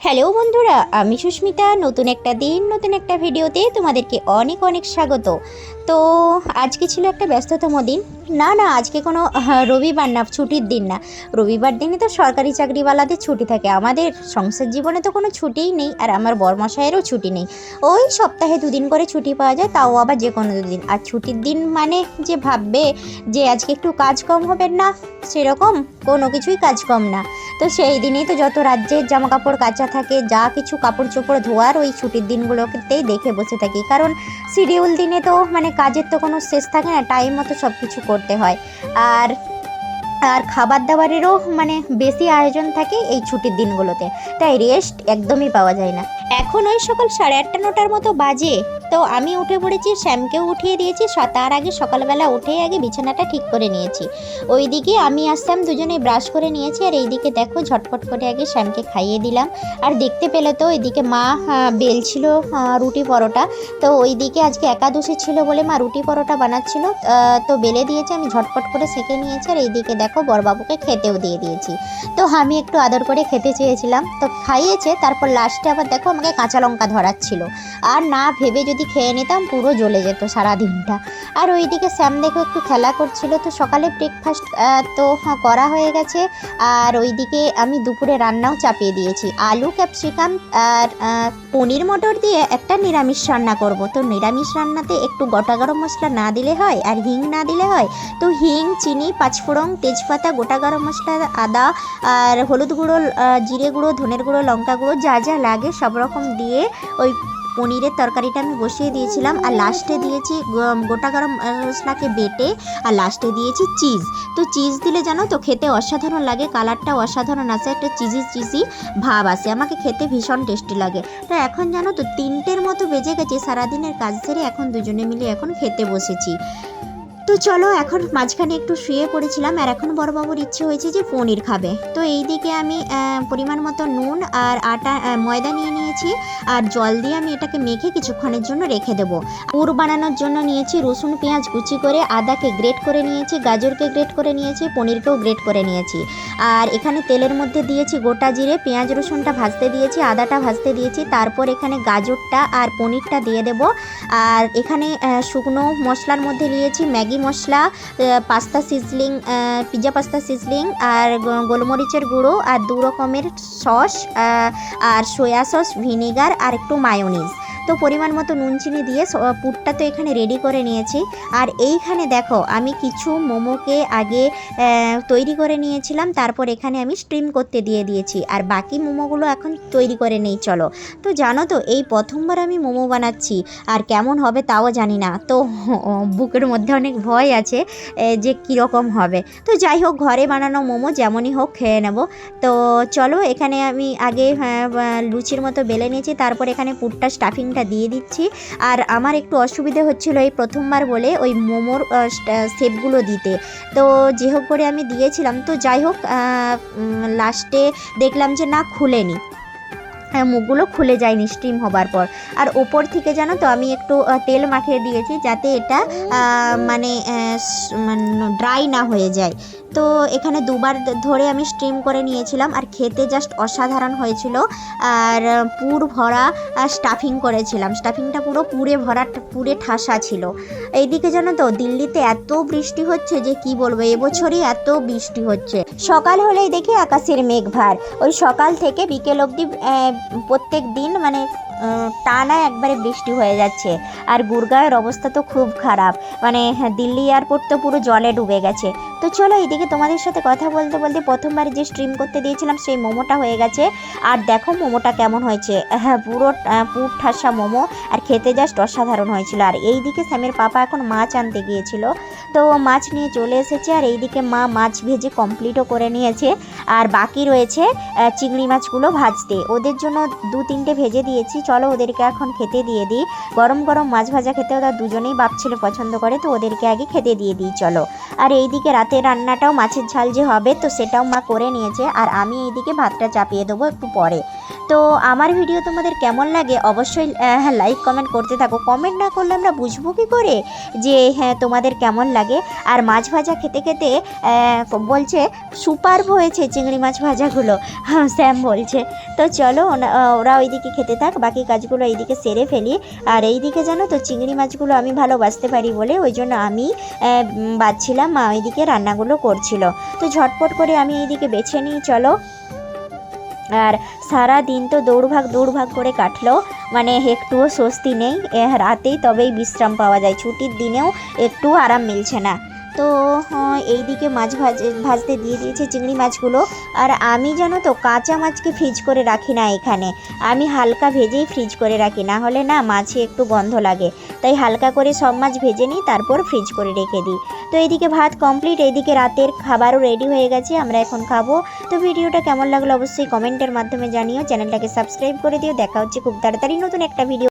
Hello বন্ধুরা আমি সুস্মিতা। নতুন একটা দিন নতুন একটা ভিডিওতে তোমাদেরকে অনেক অনেক স্বাগত। তো আজকে ছিল একটা ব্যস্ততম দিন। না না আজকে কোনো আহ, রবিবার না ছুটির দিন না। রবিবার দিনে তো সরকারি চাকরিওয়ালাদের ছুটি থাকে। আমাদের সংসার জীবনে তো কোনো ছুটিই নেই আর আমার বরমশায়েরও ছুটি নেই। ওই সপ্তাহে দুদিন করে ছুটি পাওয়া যায় তাও আবার যে কোনো দুদিন। আর ছুটির দিন মানে যে ভাববে যে আজকে একটু কাজ কম হবে না সেরকম কোনো কিছুই কাজ কম না। তো সেই দিনেই তো যত রাজ্যের জামা কাপড় কাচা থাকে যা কিছু কাপড় চোপড় ধোয়ার ওই ছুটির দিনগুলোতেই দেখে বসে থাকি। কারণ শিডিউল দিনে তো মানে কাজের তো কোনো শেষ থাকে না টাইম মতো সব কিছু করতে হয়। আর আর খাবার দাবারেরও মানে বেশি আয়োজন থাকে এই ছুটির দিনগুলোতে। তাই রেস্ট একদমই পাওয়া যায় না। এখন ওই সকাল সাড়ে আটটা, নটার মতো বাজে। তো আমি উঠে পড়েছি, শ্যামকেও উঠিয়ে দিয়েছি তার আগে সকালবেলা উঠেই আগে বিছানাটা ঠিক করে নিয়েছি। ওইদিকে আমি আর শ্যাম দুজনে ব্রাশ করে নিয়েছি, আর এইদিকে দেখো ঝটপট করে আগে শ্যামকে খাইয়ে দিলাম। আর দেখতে পেলে তো ওইদিকে মা বেলছিল রুটি পরোটা। তো ওইদিকে আজকে একাদশী ছিল বলে মা রুটি পরোটা বানাচ্ছিল। তো বেলে দিয়েছে, আমি ঝটপট করে সেঁকে নিয়েছি, আর এইদিকে দেখো বড়বাবুকে খেতেও দিয়ে দিয়েছি। তো আমি একটু আদর করে খেতে চেয়েছিলাম। তো খাইয়েছে, তারপর লাস্টে আবার দেখো আমাকে কাঁচা লঙ্কা ধরাচ্ছিল। আর না ভেবে যদি খেয়ে নিতাম পুরো জ্বলে যেত সারা দিনটা আর ওইদিকে স্যাম দেখো একটু খেলা করছিল তো সকালে ব্রেকফাস্ট তো হ্যাঁ, করা হয়ে গেছে। আর ওইদিকে আমি দুপুরে রান্নাও চাপিয়ে দিয়েছি। আলু ক্যাপসিকাম আর পনির মটর দিয়ে একটা নিরামিষ রান্না করব। তো নিরামিষ রান্নাতে একটু গোটা গরম মশলা না দিলে হয় আর হিং না দিলে হয় তো হিং চিনি পাঁচফোড়ন তেজপাতা গোটা গরম মশলা আদা আর হলুদ গুঁড়ো জিরে গুঁড়ো ধনের গুঁড়ো লঙ্কা গুঁড়ো যা যা লাগে সব রকম দিয়ে ওই পনিরের তরকারিটা আমি বসিয়ে দিয়েছিলাম। আর লাস্টে দিয়েছি গোটা গরম মশলাকে বেটে আর লাস্টে দিয়েছি চিজ তো চিজ দিলে জানো তো খেতে অসাধারণ লাগে কালারটা অসাধারণ আসে একটা চিজি চিজি ভাব আসে আমাকে খেতে ভীষণ টেস্টি লাগে। তো এখন জানো তো, তিনটের মতো বেজে গেছে, সারাদিনের কাজ সেরে এখন দুজনে মিলে এখন খেতে বসেছি। তো চলো, এখন মাঝখানে একটু শুয়ে পড়েছিলাম আর এখন বড়বাবুর ইচ্ছে হয়েছে যে পনির খাবে। তো এই দিকে আমি পরিমাণ মতো নুন আর আটা ময়দা নিয়ে নিয়েছি আর জল দিয়ে আমি এটাকে মেখে কিছুক্ষণের জন্য রেখে দেবো। পুর বানানোর জন্য নিয়েছি রসুন, পেঁয়াজ কুচি করে আদাকে গ্রেট করে নিয়েছি, গাজরকে গ্রেট করে নিয়েছি, পনিরকেও গ্রেট করে নিয়েছি। আর এখানে তেলের মধ্যে দিয়েছি গোটা জিরে, পেঁয়াজ রসুনটা ভাজতে দিয়েছি, আদাটা ভাজতে দিয়েছি, তারপর এখানে গাজরটা আর পনিরটা দিয়ে দেব। আর এখানে শুকনো মশলার মধ্যে নিয়েছি ম্যাগি মশলা pasta sizzling pizza pasta sizzling আর গোলমরিচের গুঁড়ো আর দু রকমের সস আর সয়া সস, ভিনেগার আর একটু মায়োনিজ। তো পরিমাণ মতো নুন চিনি দিয়ে পুরটা তো এখানে রেডি করে নিয়েছি। আর এইখানে দেখো আমি কিছু মোমোকে আগে তৈরি করে নিয়েছিলাম তারপর এখানে আমি স্ট্রিম করতে দিয়ে দিয়েছি। আর বাকি মোমোগুলো এখন তৈরি করে নেই চলো। তো জানো তো এই প্রথমবার আমি মোমো বানাচ্ছি আর কেমন হবে তাও জানি না। তো বুকের মধ্যে অনেক ভয় আছে যে কীরকম হবে। তো যাই হোক ঘরে বানানো মোমো যেমনই হোক খেয়ে নেব। তো চলো এখানে আমি আগে হ্যাঁ, লুচির মতো বেলে নিয়েছি তারপর এখানে পুরটা স্টাফিংটা দিয়ে দিচ্ছি। আর আমার একটু অসুবিধে হচ্ছিল এই প্রথমবার বলে ওই মোমোর শেপগুলো দিতে। তো যে হোক করে আমি দিয়েছিলাম। তো যাই হোক লাস্টে দেখলাম যে না, খুলেনি। হ্যাঁ মুখগুলো খুলে যায়নি স্টিম হবার পর। আর ওপর থেকে জানো তো, আমি একটু তেল মাখিয়ে দিয়েছি যাতে এটা মানে ড্রাই না হয়ে যায়। তো এখানে দুবার ধরে আমি স্টিম করে নিয়েছিলাম আর খেতে জাস্ট অসাধারণ হয়েছিল। আর পুর ভরা স্টাফিং করেছিলাম। স্টাফিংটা পুরো পুরে ভরা পুরে ঠাসা ছিল। এইদিকে জানো তো, দিল্লিতে এত বৃষ্টি হচ্ছে যে কি বলব, এবছরই এত বৃষ্টি হচ্ছে। সকাল হলেই দেখি আকাশের মেঘ ভার ওই সকাল থেকে বিকেল অবধি প্রত্যেক দিন মানে টানা একবারে বৃষ্টি হয়ে যাচ্ছে। আর গুরগাঁওয়ের অবস্থা তো খুব খারাপ। মানে হ্যাঁ, দিল্লি এয়ারপোর্ট তো পুরো জলে ডুবে গেছে। তো চলো এইদিকে তোমাদের সাথে কথা বলতে বলতে প্রথমবার যে স্ট্রিম করতে দিয়েছিলাম সেই মোমোটা হয়ে গেছে। আর দেখো মোমোটা কেমন হয়েছে। হ্যাঁ পুরো পুর ঠাসা মোমো। আর খেতে জাস্ট অসাধারণ হয়েছিল। আর এই দিকে স্যামের পাপা এখন মাছ আনতে গিয়েছিল। তো মাছ নিয়ে চলে এসেছে। আর এইদিকে মা মাছ ভেজে কমপ্লিটও করে নিয়েছে। আর বাকি রয়েছে চিংড়ি মাছগুলো ভাজতে। ওদের জন্য দু তিনটে ভেজে দিয়েছি। চলো ওদেরকে এখন খেতে দিয়ে দিই। গরম গরম মাছ ভাজা খেতে ওরা দুজনেই বাপ ছেলে পছন্দ করে, তো ওদেরকে আগে খেতে দিয়ে দিই, চলো। আর এইদিকে রাতের রান্নাটাও মাছের ঝাল যে হবে, তো সেটাও মা করে নিয়েছে। আর আমি এইদিকে ভাতটা চাপিয়ে দেবো একটু পরে। তো আমার ভিডিও তোমাদের কেমন লাগে অবশ্যই লাইক কমেন্ট করতে থাকো। কমেন্ট না করলে আমরা বুঝব কী করে যে হ্যাঁ তোমাদের কেমন লাগে? আর মাছ ভাজা খেতে খেতে বলছে, সুপার হয়েছে চিংড়ি মাছ ভাজাগুলো। হ্যাঁ স্যাম বলছে। তো চলো ওরা ওইদিকে খেতে থাক, বাকি কাজগুলো এইদিকে সেরে ফেলি। আর এইদিকে জানো তো, চিংড়ি মাছগুলো আমি ভালো বাছতে পারি বলে, ওই জন্য আমি বাছছিলাম মা ওইদিকে রান্নাগুলো করছিল। তো ঝটপট করে আমি এইদিকে বেছে নিই, চলো। আর সারা দিন তো দৌড়ভাগ দৌড়ভাগ করে কাটলো। মানে একটুও স্বস্তি নেই। রাতেই তবেই বিশ্রাম পাওয়া যায়। ছুটির দিনেও একটু আরাম মিলছে না। তো হ্যাঁ, এইদিকে মাছ ভাজ ভাজতে দিয়ে দিয়েছে চিংড়ি মাছগুলো। আর আমি জানো তো কাঁচা মাছকে ফ্রিজ করে রাখি না এখানে। আমি হালকা ভেজেই ফ্রিজ করে রাখি না হলে না মাছে একটু গন্ধ লাগে। তাই হালকা করে সব মাছ ভেজে নিই তারপর ফ্রিজ করে রেখে দিই। তো এইদিকে ভাত কমপ্লিট এইদিকে রাতের খাবারও রেডি হয়ে গেছে আমরা এখন খাব। তো ভিডিওটা কেমন লাগল অবশ্যই কমেন্টের মাধ্যমে জানিও। চ্যানেলটাকে সাবস্ক্রাইব করে দিও। দেখা হচ্ছে খুব তাড়াতাড়ি নতুন একটা ভিডিও